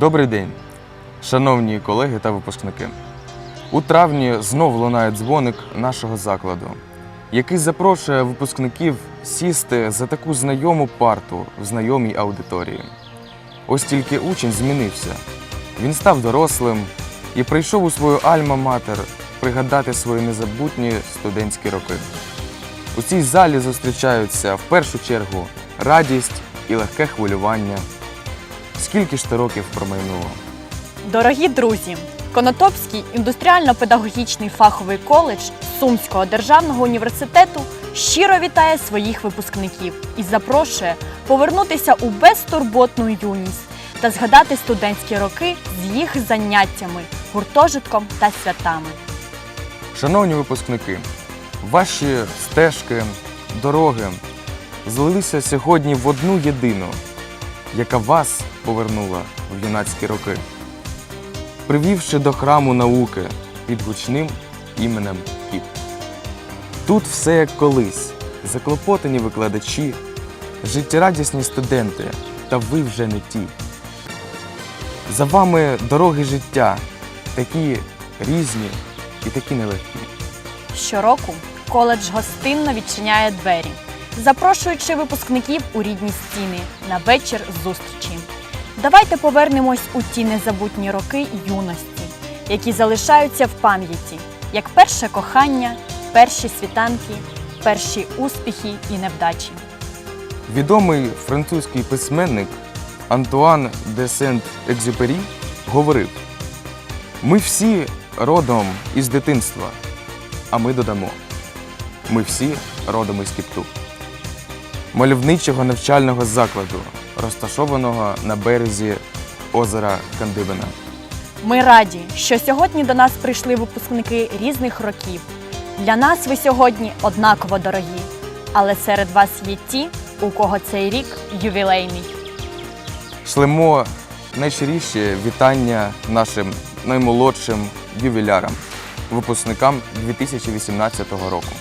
Добрий день, шановні колеги та випускники. У травні знов лунає дзвоник нашого закладу, який запрошує випускників сісти за таку знайому парту в знайомій аудиторії. Ось тільки учень змінився. Він став дорослим і прийшов у свою альма-матер пригадати свої незабутні студентські роки. У цій залі зустрічаються в першу чергу радість і легке хвилювання. Скільки ж то років промайнуло? Дорогі друзі, Конотопський індустріально-педагогічний фаховий коледж Сумського державного університету щиро вітає своїх випускників і запрошує повернутися у безтурботну юність та згадати студентські роки з їх заняттями, гуртожитком та святами. Шановні випускники, ваші стежки, дороги злилися сьогодні в одну єдину, яка вас повернула в юнацькі роки, привівши до храму науки під гучним іменем Кіт. Тут все як колись, заклопотані викладачі, життєрадісні студенти, та ви вже не ті. За вами дороги життя, такі різні і такі нелегкі. Щороку коледж гостинно відчиняє двері, запрошуючи випускників у рідні стіни на вечір зустрічі. Давайте повернемось у ті незабутні роки юності, які залишаються в пам'яті, як перше кохання, перші світанки, перші успіхи і невдачі. Відомий французький письменник Антуан де Сент-Екзюпері говорив: ми всі родом із дитинства, а ми додамо. Ми всі родом із Кіпту, мальовничого навчального закладу, розташованого на березі озера Кандибина. Ми раді, що сьогодні до нас прийшли випускники різних років. Для нас ви сьогодні однаково дорогі, але серед вас є ті, у кого цей рік ювілейний. Шлемо найщиріші вітання нашим наймолодшим ювілярам, випускникам 2018 року.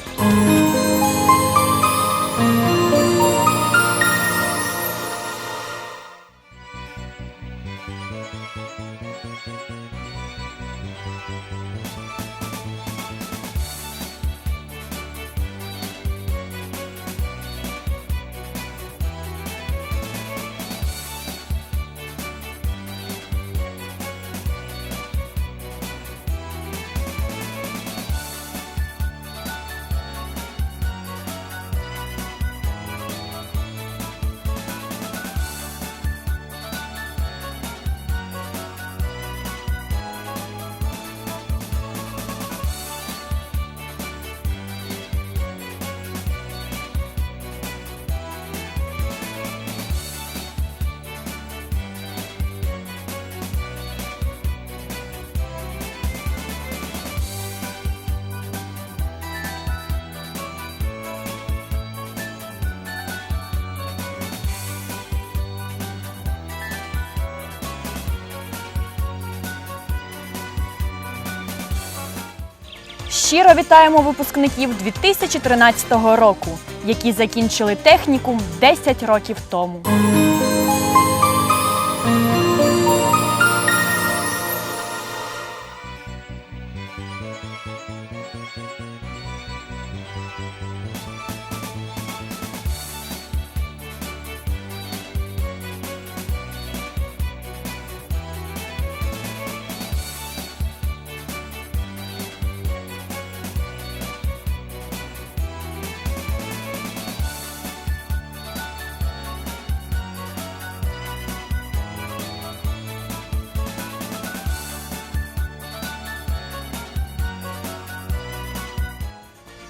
Щиро вітаємо випускників 2013 року, які закінчили технікум 10 років тому.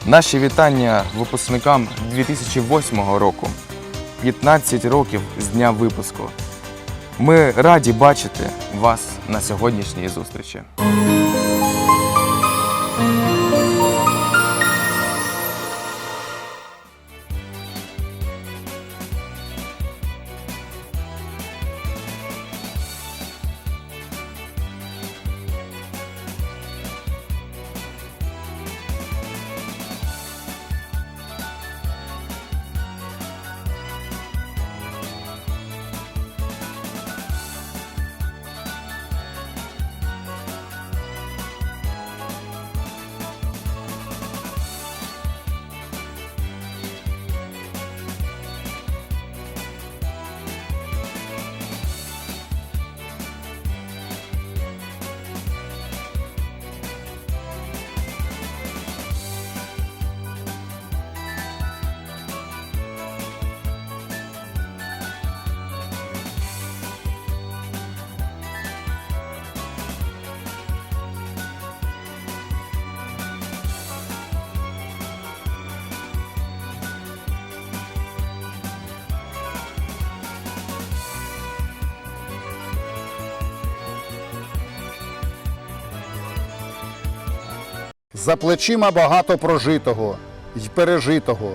Наші вітання випускникам 2008 року, 15 років з дня випуску. Ми раді бачити вас на сьогоднішній зустрічі. За плечима багато прожитого й пережитого,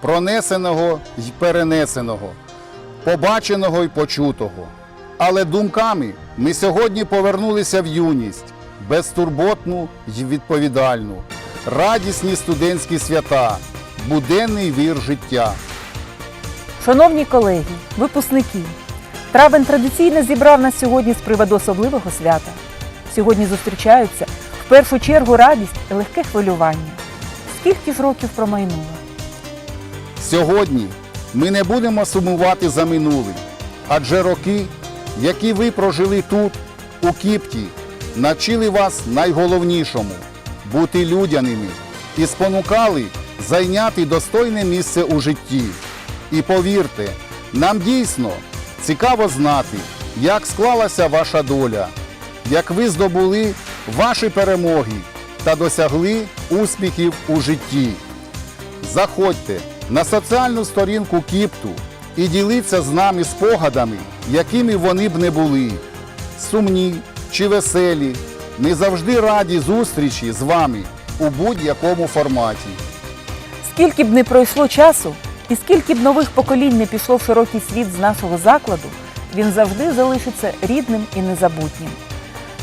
пронесеного й перенесеного, побаченого й почутого. Але думками ми сьогодні повернулися в юність, безтурботну й відповідальну, радісні студентські свята, буденний вір життя. Шановні колеги, випускники, травень традиційно зібрав нас сьогодні з приводу особливого свята. Сьогодні зустрічаються першу чергу радість і легке хвилювання. Скільки ж років промайнуло? Сьогодні ми не будемо сумувати за минулим, адже роки, які ви прожили тут, у Кіпті, навчили вас найголовнішому бути людяними і спонукали зайняти достойне місце у житті. І повірте, нам дійсно цікаво знати, як склалася ваша доля, як ви здобули ваші перемоги та досягли успіхів у житті. Заходьте на соціальну сторінку Кіпту і діліться з нами спогадами, якими вони б не були. Сумні чи веселі, ми завжди раді зустрічі з вами у будь-якому форматі. Скільки б не пройшло часу, і скільки б нових поколінь не пішло в широкий світ з нашого закладу, він завжди залишиться рідним і незабутнім.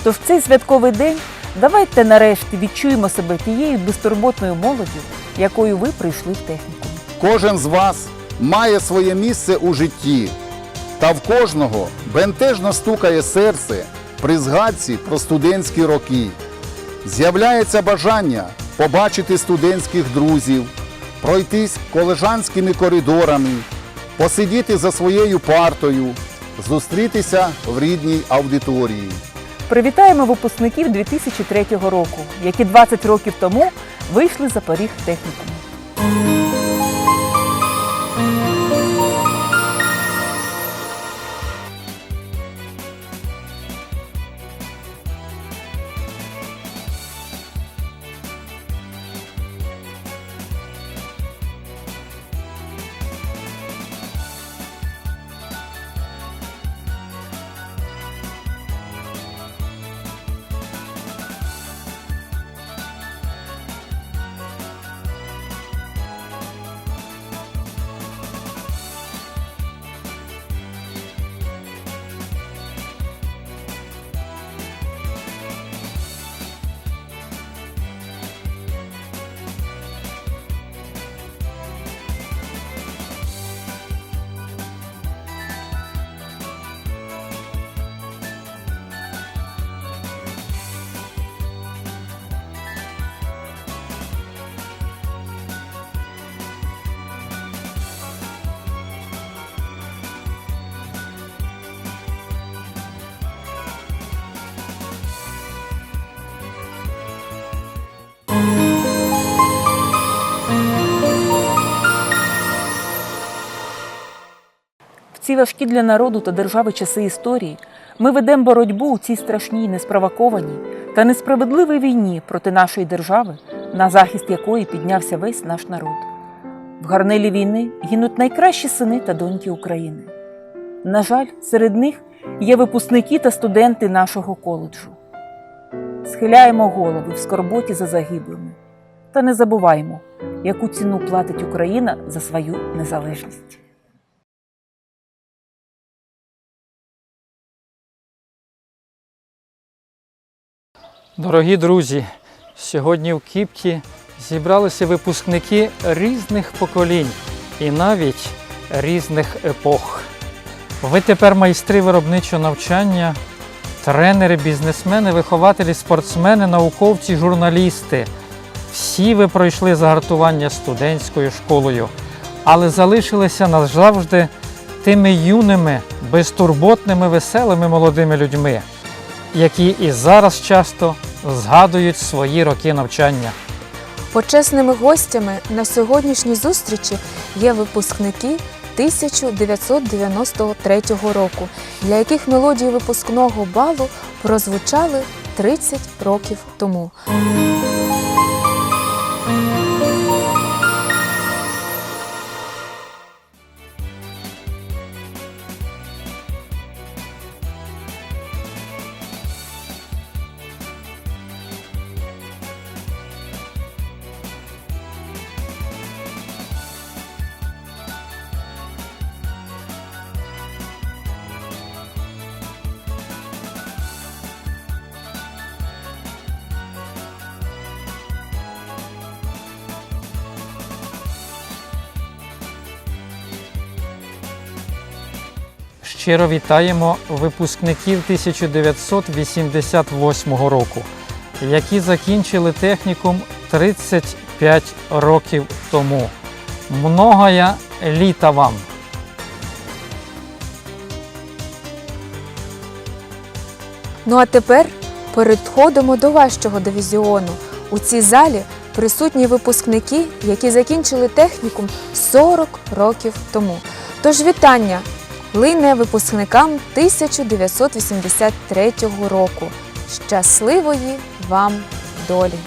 Тож в цей святковий день давайте нарешті відчуємо себе тією безтурботною молоддю, якою ви прийшли в технікум. Кожен з вас має своє місце у житті, та в кожного бентежно стукає серце при згадці про студентські роки. З'являється бажання побачити студентських друзів, пройтись колежанськими коридорами, посидіти за своєю партою, зустрітися в рідній аудиторії. Привітаємо випускників 2003 року, які 20 років тому вийшли за поріг технікуму. Ці важкі для народу та держави часи історії ми ведемо боротьбу у цій страшній, неспровокованій та несправедливій війні проти нашої держави, на захист якої піднявся весь наш народ. В гарнелі війни гинуть найкращі сини та доньки України. На жаль, серед них є випускники та студенти нашого коледжу. Схиляємо голови в скорботі за загиблими та не забуваємо, яку ціну платить Україна за свою незалежність. Дорогі друзі, сьогодні в Кіпті зібралися випускники різних поколінь і навіть різних епох. Ви тепер майстри виробничого навчання, тренери, бізнесмени, вихователі, спортсмени, науковці, журналісти. Всі ви пройшли загартування студентською школою, але залишилися назавжди тими юними, безтурботними, веселими молодими людьми які і зараз часто згадують свої роки навчання. Почесними гостями на сьогоднішній зустрічі є випускники 1993 року, для яких мелодії випускного балу прозвучали 30 років тому. Щиро вітаємо випускників 1988 року, які закінчили технікум 35 років тому. Многоя літа вам! Ну а тепер переходимо до важчого дивізіону. У цій залі присутні випускники, які закінчили технікум 40 років тому. Тож вітання лине випускникам 1983 року. Щасливої вам долі!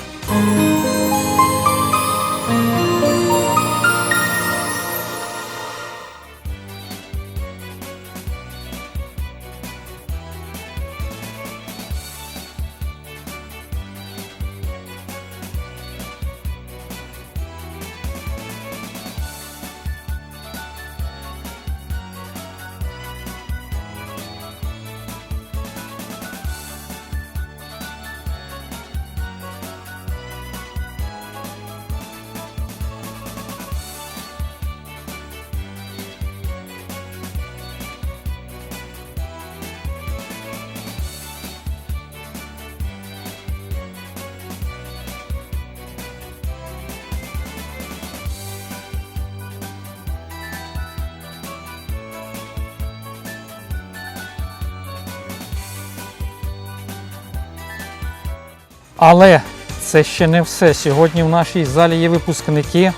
Але це ще не все. Сьогодні в нашій залі є випускники,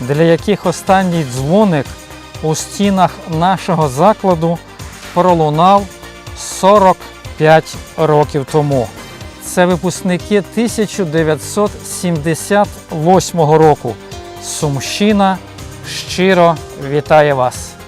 для яких останній дзвоник у стінах нашого закладу пролунав 45 років тому. Це випускники 1978 року. Сумщина щиро вітає вас!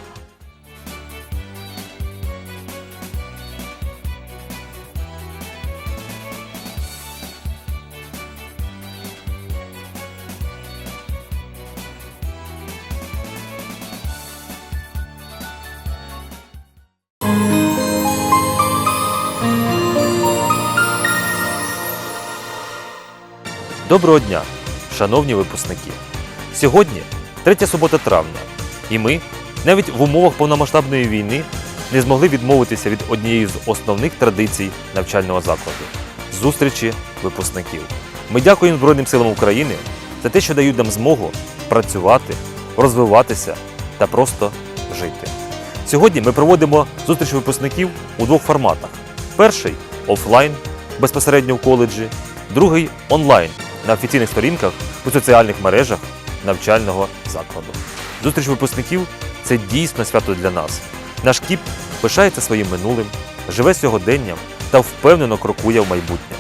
Доброго дня, шановні випускники! Сьогодні третя субота травня, і ми навіть в умовах повномасштабної війни не змогли відмовитися від однієї з основних традицій навчального закладу зустрічі випускників. Ми дякуємо Збройним силам України за те, що дають нам змогу працювати, розвиватися та просто жити. Сьогодні ми проводимо зустріч випускників у двох форматах: перший офлайн безпосередньо в коледжі, другий онлайн на офіційних сторінках у соціальних мережах навчального закладу. Зустріч випускників це дійсно свято для нас. Наш КІП пишається своїм минулим, живе сьогоденням та впевнено крокує в майбутнє.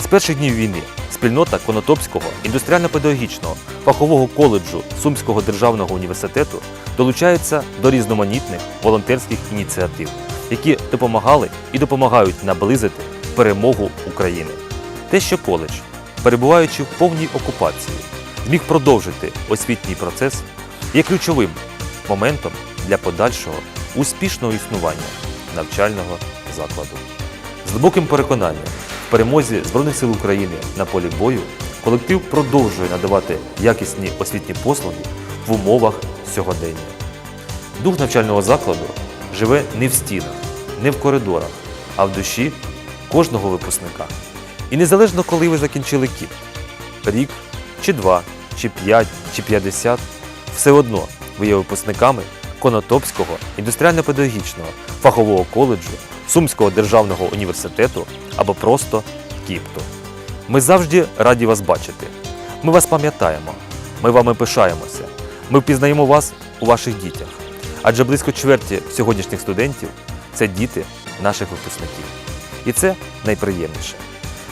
З перших днів війни спільнота Конотопського індустріально-педагогічного фахового коледжу Сумського державного університету долучається до різноманітних волонтерських ініціатив, які допомагали і допомагають наблизити перемогу України. Те, що коледж, перебуваючи в повній окупації, зміг продовжити освітній процес, є ключовим моментом для подальшого успішного існування навчального закладу. З глибоким переконанням в перемозі Збройних сил України на полі бою колектив продовжує надавати якісні освітні послуги в умовах сьогодення. Дух навчального закладу живе не в стінах, не в коридорах, а в душі кожного випускника. І незалежно, коли ви закінчили кіт, рік, чи два, чи п'ять, чи п'ятдесят, все одно ви є випускниками Конотопського індустріально-педагогічного фахового коледжу Сумського державного університету або просто КІПТу. Ми завжди раді вас бачити. Ми вас пам'ятаємо, ми вами пишаємося. Ми впізнаємо вас у ваших дітях. Адже близько чверті сьогоднішніх студентів це діти наших випускників. І це найприємніше.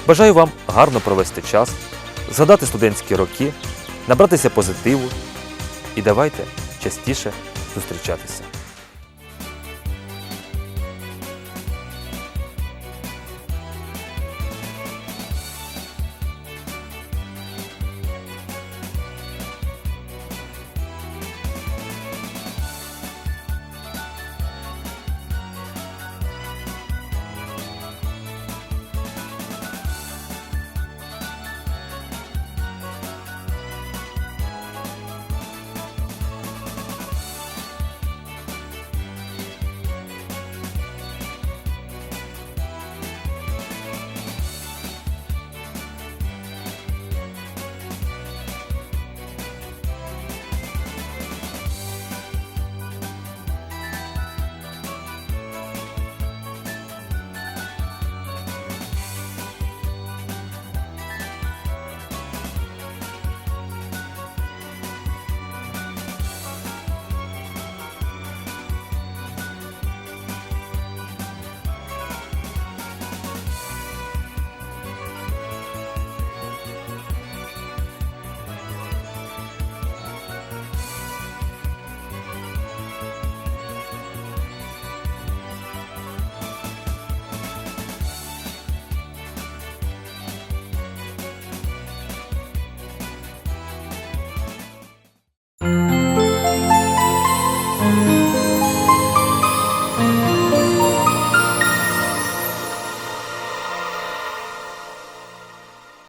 Бажаю вам гарно провести час, згадати студентські роки, набратися позитиву і давайте частіше зустрічатися.